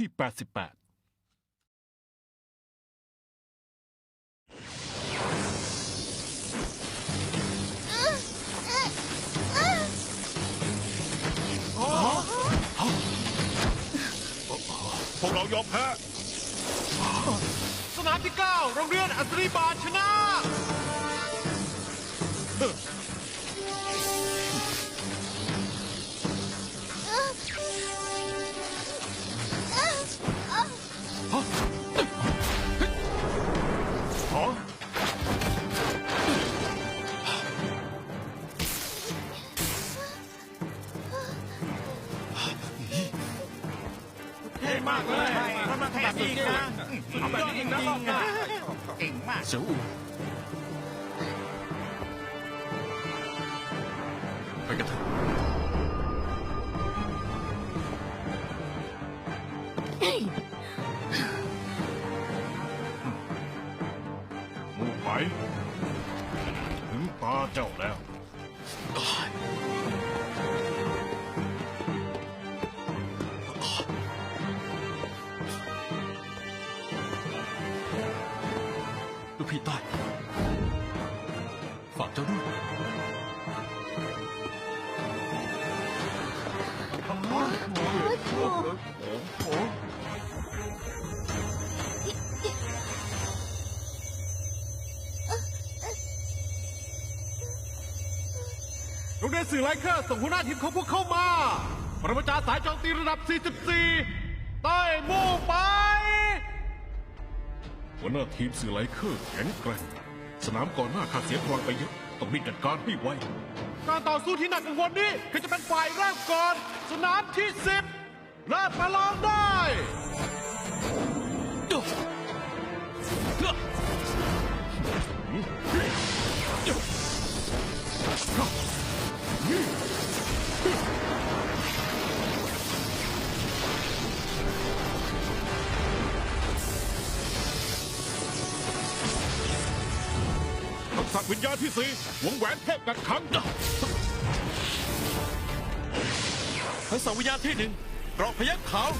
ที่ 88พวกเรายอมแพ้ สนามที่ 9 โรงเรียนอัศรีบาลชนะ เก่ง โรงเรียนสื่อไลเคอร์ส่งหัวหน้าทีมของพวกเข้ามา ปรมาจารย์สายโจมตีระดับ 44 ใต้มู่ไป หัวหน้าทีมสื่อไลเคอร์แข็งแกร่ง สนามก่อนหน้าขาดเสียพลังไปเยอะ ต้องรีบจัดการให้ไว การต่อสู้ที่หนักกังวันี้คือจะเป็นฝ่ายเริ่มก่อน สนามที่สิบเริ่มประลองได้ กษะวิญญาณที่สี่วงแหวนเทพกัดขังทักษะวิญญาณที่หนึ่งเกราะพยัคฆ์ขาว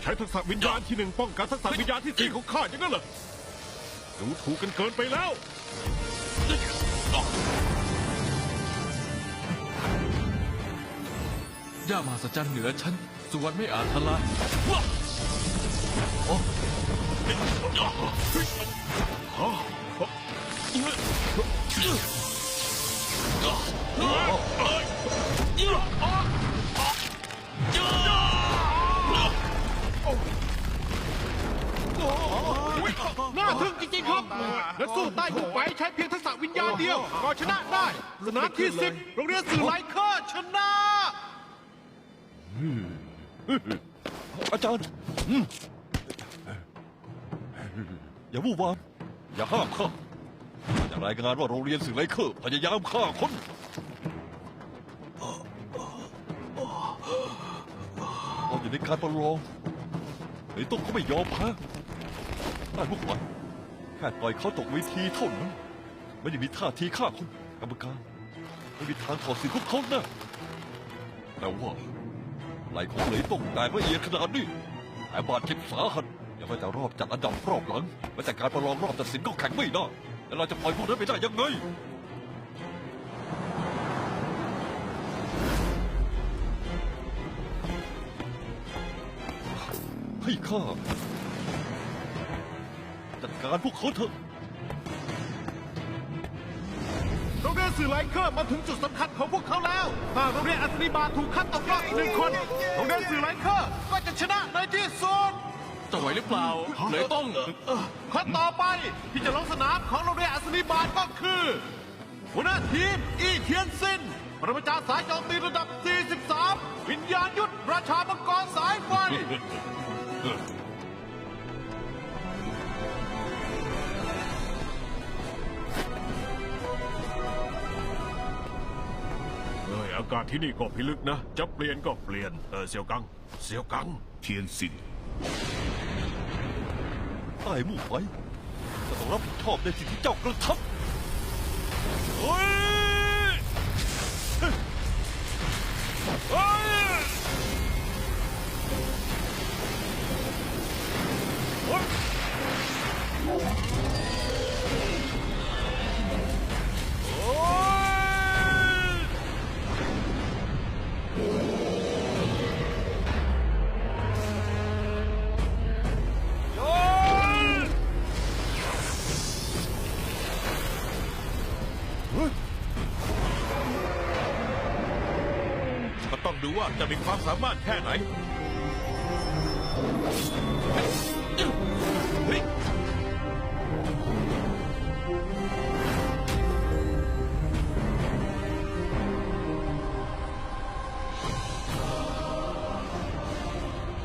ใช้ทักษะวิญญาณที่หนึ่งป้องกันทักษะวิญญาณที่สี่ของข้าอย่างนั้นเหรอดูถูกกันเกินไปแล้วย่ามหัศจรรย์เหนือฉัน สุวรรณไม่อาจทลายโอ้น่าทึ่งจริงๆครับนักสู้ใต้หุบไปใช้เพียงทักษะวิญญาณเดียว ก็ชนะได้ สนามที่10โรงเรียนสื่อไลเคอร์ชนะ Hmm. อาจารย์อืมอย่าวู่วามอย่าห้ามข้าอย่ารายงานว่าโรงเรียนสื่อไลเคอร์พยายามฆ่าคนตอนอยู่ในการประลองไอ้ต้องเขาไม่ยอมแพ้ได้พวกมันแค่ต่อยเขาตกเวทีเท่านั้น ไม่ได้มีท่าทีฆ่าคนกรรมการไม่มีทางถอดสิทธิ์พวกเขาแนะแต่ว่า ไหลของเหลยต้องแตกละเอียดขนาดนี้แต่บาดเจ็บสาหัสอย่าว่แต่รอบจัดอันดับรอบหลังแม้แต่การประลองรอบตัดสินก็แข่งไม่ได้แล้วเราจะปล่อยพวกนั้นไปได้ยังไงให้ข้าจัดการพวกเขาเถอะ สื่อไลเคอร์มาถึงจุดสำคัญของพวกเขาแล้วถ้าโรงเรียนอัศนีบาลถูกคัดตกรอบอีกหนึ่งคนโรงเรียนสื่อไลเคอร์ก็จะชนะในที่สุดจะไหวหรือเปล่าเลยต้องคนต่อไปที่จะลงสนามของโรงเรียนอัศนีบาลก็คือ หัวหน้าทีมอีเทียนซินปรมาจารย์สายโจมตีระดับ 43 วิญญาณยุทธราชามังกรสายไฟากาศที่นี่ก็พิลึกนะ จะเปลี่ยนก็เปลี่ยน เออเซียวกัง เซียวกัง เทียนสินใต้หมู่ไฟจะต้องรับผิดชอบในสิ่งที่เจ้ากระทำเฮ้ย ดูว่าจะมีความสามารถแค่ไหน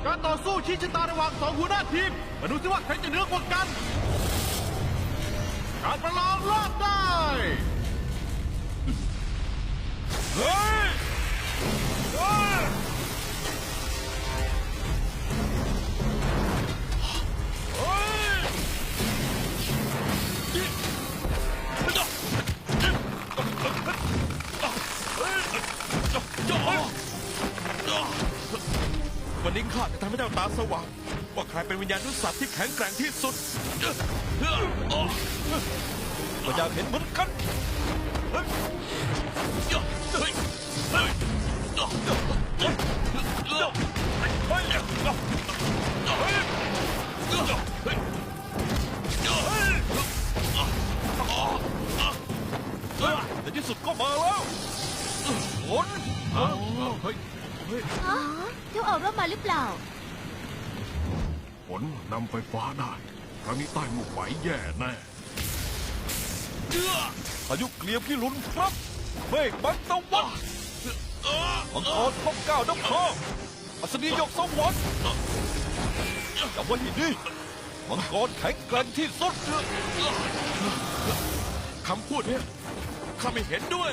การต่อสู้ชี้ชะตาระหว่างสองหัวหน้าทีมมาดูสิว่าใครจะเหนือกว่ากัน การประลองรอบได้ เฮ้ย วันนี้ข้าจะทำให้เจ้าตาสว่างว่าใครเป็นวิญญาณนุสัตว์ที่แข็งแกร่งที่สุดก็อยากเห็นเหมือนกันในที่สุดก็มาแล้วผลเฮ้ย อ๋อเจ้าออกรบมาหรือเปล่าผลนำไฟฟ้าได้ครั้งนี้ใต้หมุกไหวแย่แน่พายุเกลียวพี่ลุนครับเมฆบังตะวันมังกรท็อปเก้าน้ำคออัศนียกสวรรค์จำไว้ให้ดีมังกรแข็งแกร่งที่สุดคำพูดเนี่ยข้าไม่เห็นด้วย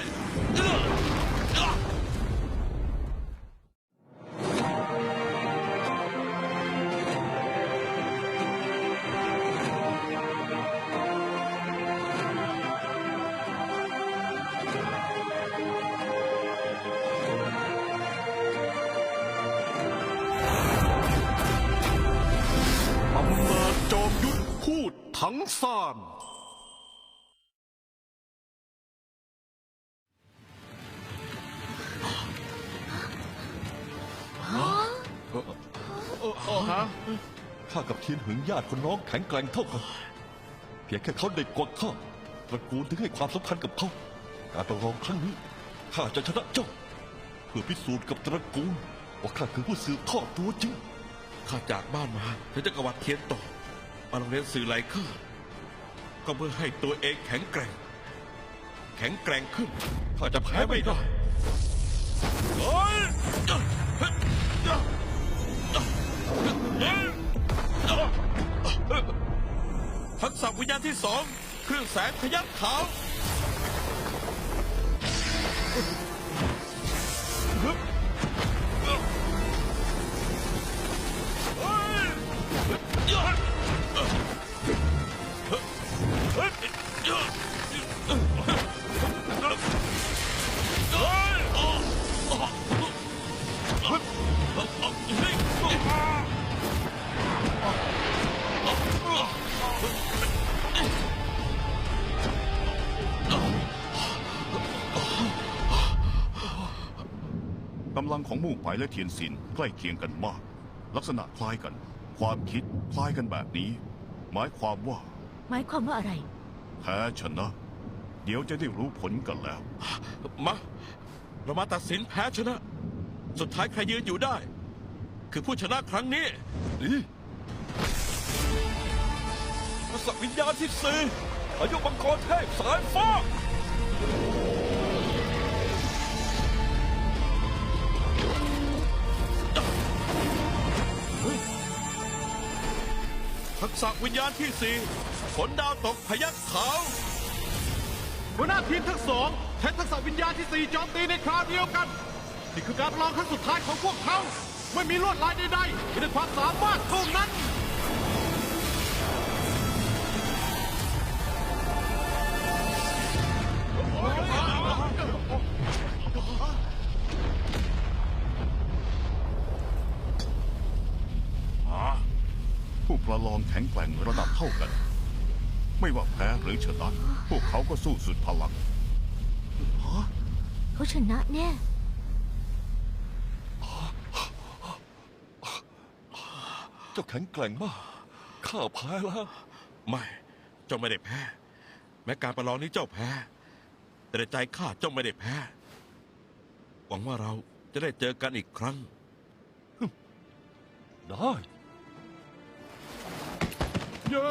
ข้ากับเทียนหึงญาติคนน้องแข็งแกร่งเท่ากัน เพียงแค่เขาเด็กกว่าข้าตระกูลถึงให้ความสำคัญกับเขา การประลองครั้งนี้ข้าจะชนะเจ้า เพื่อพิสูจน์กับตระกูลว่าข้าคือผู้สืบทอดตัวจริงข้าจากบ้านมาถึงจะกวัดเทียนต่อมาโรงเรียนสื่อไลเคอร์ก็เพื่อให้ตัวเองแข็งแกร่ง แข็งแกร่งขึ้นข้าจะแพ้ไม่ได้ ทักษะวิญญาณที่สองเครื่องแสงพยัคฆ์ขาว ของมู่ไปและเทียนซินใกล้เคียงกันมาก ลักษณะคล้ายกัน ความคิดคล้ายกันแบบนี้ หมายความว่าหมายความว่าอะไร แพ้ชนะ เดี๋ยวจะได้รู้ผลกันแล้ว มา เรามาตัดสินแพ้ชนะ สุดท้ายใครยืนอยู่ได้ คือผู้ชนะครั้งนี้นี่ทักษะวิญญาณที่สี่อายุมังกรเทพสายฟ้า ทักษะวิญญาณที่สี่ฝนดาวตกพยัคฆ์ขาวหัวหน้าทีมทั้งสองใช้ทักษะวิญญาณที่สี่โจมตีในคราวเดียวกัน นี่คือการลองครั้งสุดท้ายของพวกเขา ไม่มีลวดลายใดๆมีแต่ความสามารถเท่านั้น ประลองแข็งแกร่งระดับเท่ากัน ไม่ว่าแพ้หรือชนะ พวกเขาก็สู้สุดพลัง เขาชนะแน่ เจ้าแข็งแกร่งมาก ข้าแพ้แล้ว ไม่ เจ้าไม่ได้แพ้ แม้การประลองนี้เจ้าแพ้ แต่ในใจข้าเจ้าไม่ได้แพ้ หวังว่าเราจะได้เจอกันอีกครั้ง ได้ เยอะ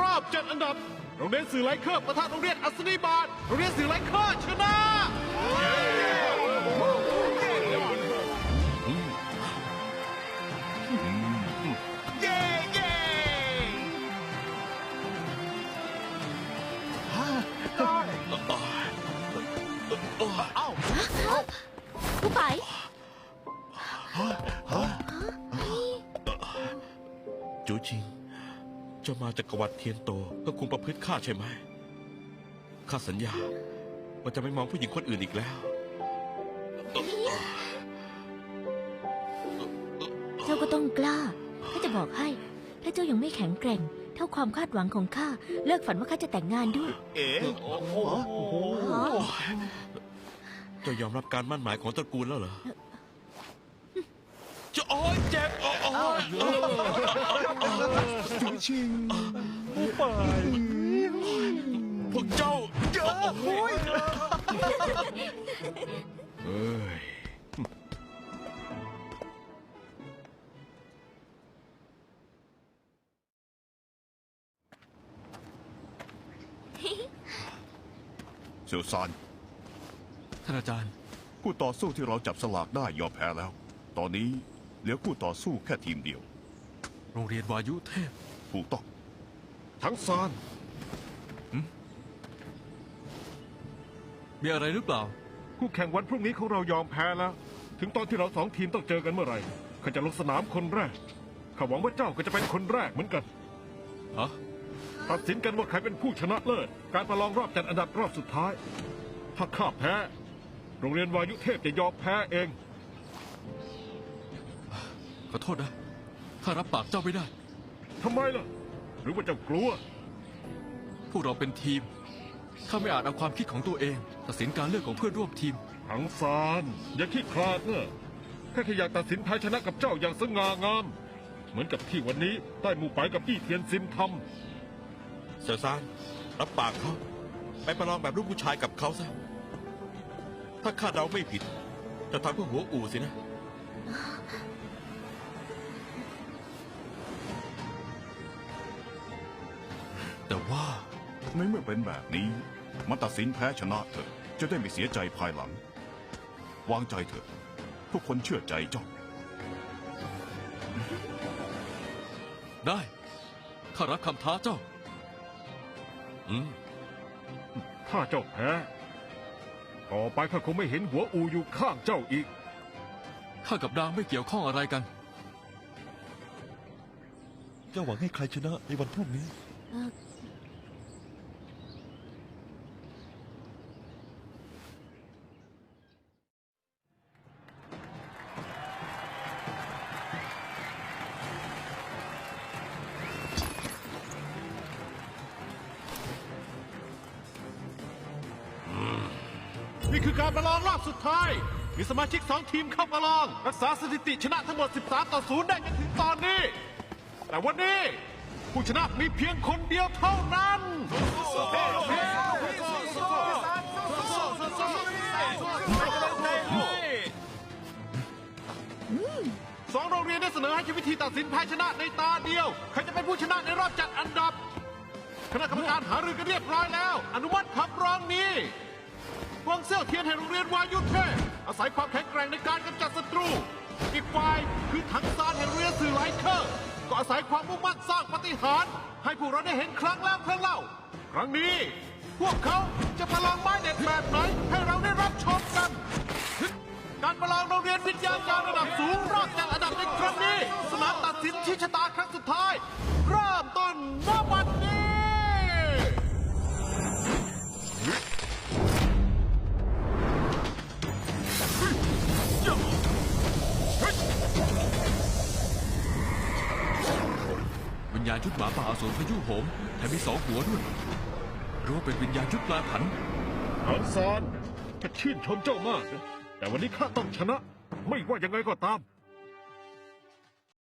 รอบจัดอันดับ โรงเรียนสื่อไลเคอร์ประทะโรงเรียนอัศนีบาทโรงเรียนสื่อไลเคอร์ชนะ จ้ามาจากกวัดเทียนโตเพื่อคุมประพฤติข้าใช่ไหม ข้าสัญญาว่าจะไม่มองผู้หญิงคนอื่นอีกแล้ว เจ้าก็ต้องกล้าข้าจะบอกให้ถ้าเจ้ายังไม่แข็งแกร่ง เท่าความคาดหวังของข้า เลิกฝันว่าข้าจะแต่งงานด้วย เอ๋เจ้ายอมรับการมั่นหมายของตระกูลแล้วเหรอ จะโอ้ยเจ็บโอ้ยจู ชิงพวกเจ้าโอ้ยเอ้ยเซียวซานท่านอาจารย์ คู่ต่อสู้ที่เราจับสลากได้ยอมแพ้แล้ว ตอนนี้เหลือคู่ต่อสู้แค่ทีมเดียว โรงเรียนวายุเทพ ถูกต้อง ทั้งซานมีอะไรหรือเปล่า คู่แข่งวันพรุ่งนี้ของเรายอมแพ้แล้ว ถึงตอนที่เราสองทีมต้องเจอกันเมื่อไหร่ข้าจะลงสนามคนแรกข้าหวังว่าเจ้าก็จะเป็นคนแรกเหมือนกันฮะตัดสินกันว่าใครเป็นผู้ชนะเลิศ การประลองรอบจัดอันดับรอบสุดท้าย ถ้าข้าแพ้ โรงเรียนวายุเทพจะยอมแพ้เอง ขอโทษนะ ข้ารับปากเจ้าไม่ได้ ทำไมล่ะ หรือว่าเจ้ากลัว พวกเราเป็นทีม ข้าไม่อาจเอาความคิดของตัวเอง ตัดสินการเลือกของเพื่อนร่วมทีมทั้งซาน อย่าขี้คลาดเนอะแค่แค่อยากตัดสินแพ้ชนะกับเจ้าอย่างสง่างาม เหมือนกับที่วันนี้ได้หมู่ไปกับอี้เทียนซินทำเสือซานรับปากเขาไปประลองแบบลูกผู้ชายกับเขาซะ ถ้าคาดเราไม่ผิด จะทำเพื่อหัวอู่สินะ แต่ว่าในเมื่อเป็นแบบนี้มาตัดสินแพ้ชนะเถอะ จะได้ไม่เสียใจภายหลัง วางใจเถอะ ทุกคนเชื่อใจเจ้า ได้ ข้ารับคำท้าเจ้า อืม ถ้าเจ้าแพ้ต่อไปข้าคงไม่เห็นหัวอูอยู่ข้างเจ้าอีก ข้ากับดางไม่เกี่ยวข้องอะไรกัน เจ้าหวังให้ใครชนะในวันพรุ่งนี้ เอ่อ นี่คือการประลองรอบสุดท้าย มีสมาชิกสองทีมเข้าประลอง รักษาสถิติชนะทั้งหมด 13 ต่อ 0 ได้จนถึงตอนนี้ แต่วันนี้ ผู้ชนะมีเพียงคนเดียวเท่านั้นสองโรงเรียนได้เสนอให้ใช้วิธีตัดสินแพ้ชนะในตาเดียว ใครจะเป็นผู้ชนะในรอบจัดอันดับ คณะกรรมการหารือกันเรียบร้อยแล้ว อนุมัติคำร้องนี้ วางเซี่ยวเทียนแห่งโรงเรียนวายุเทพอาศัยความแข็งแกร่งในการกำจัดศัตรู อีกฝ่ายคือถังซานแห่งโรงเรียนสื่อไลเคอร์ก็อาศัยความมุ่งมั่นสร้างปฏิหารย์ให้พวกเราได้เห็นครั้งแล้วครั้งเล่า ครั้งนี้ พวกเขาจะประลองไม้เด็ดแบบไหนให้เราได้รับชมกัน การประลองโรงเรียนวิทยาการระดับสูงรอบจัดอันดับในครั้งนี้ สนามตัดสินชี้ชะตาครั้งสุดท้าย ชุดหมาป่าอสูรพายุโหมแถมมีสองหัวด้วยรู้ว่าเป็นวิญญาณชุดปลาผันอังซานข้าชื่นชมเจ้ามากนะแต่วันนี้ข้าต้องชนะ ไม่ว่ายังไงก็ตาม